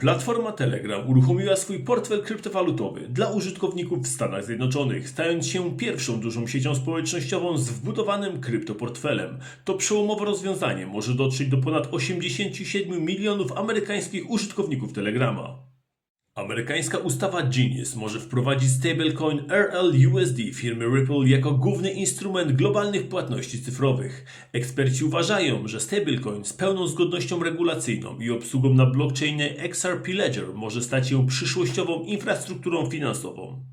Platforma Telegram uruchomiła swój portfel kryptowalutowy dla użytkowników w Stanach Zjednoczonych, stając się pierwszą dużą siecią społecznościową z wbudowanym kryptoportfelem. To przełomowe rozwiązanie może dotrzeć do ponad 87 milionów amerykańskich użytkowników Telegrama. Amerykańska ustawa Genius może wprowadzić stablecoin RLUSD firmy Ripple jako główny instrument globalnych płatności cyfrowych. Eksperci uważają, że stablecoin z pełną zgodnością regulacyjną i obsługą na blockchainie XRP Ledger może stać się przyszłościową infrastrukturą finansową.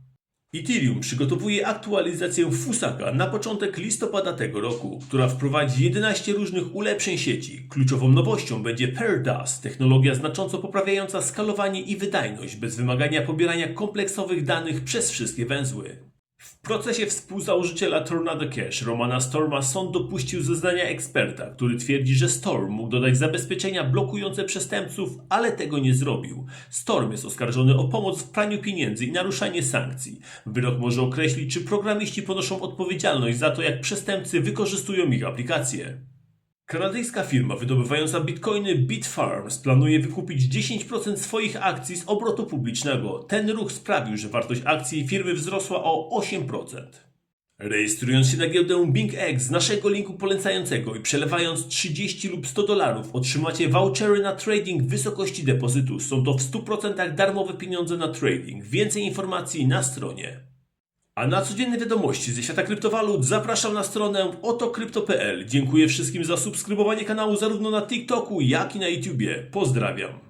Ethereum przygotowuje aktualizację Fusaka na początek listopada tego roku, która wprowadzi 11 różnych ulepszeń sieci. Kluczową nowością będzie PairDAS, technologia znacząco poprawiająca skalowanie i wydajność bez wymagania pobierania kompleksowych danych przez wszystkie węzły. W procesie współzałożyciela Tornado Cash Romana Storma sąd dopuścił zeznania eksperta, który twierdzi, że Storm mógł dodać zabezpieczenia blokujące przestępców, ale tego nie zrobił. Storm jest oskarżony o pomoc w praniu pieniędzy i naruszanie sankcji. Wyrok może określić, czy programiści ponoszą odpowiedzialność za to, jak przestępcy wykorzystują ich aplikacje. Kanadyjska firma wydobywająca bitcoiny Bitfarms planuje wykupić 10% swoich akcji z obrotu publicznego. Ten ruch sprawił, że wartość akcji firmy wzrosła o 8%. Rejestrując się na giełdę BingX z naszego linku polecającego i przelewając 30 lub 100 dolarów otrzymacie vouchery na trading w wysokości depozytu. Są to w 100% darmowe pieniądze na trading. Więcej informacji na stronie. A na codzienne wiadomości ze świata kryptowalut zapraszam na stronę otokrypto.pl. Dziękuję wszystkim za subskrybowanie kanału zarówno na TikToku, jak i na YouTubie. Pozdrawiam.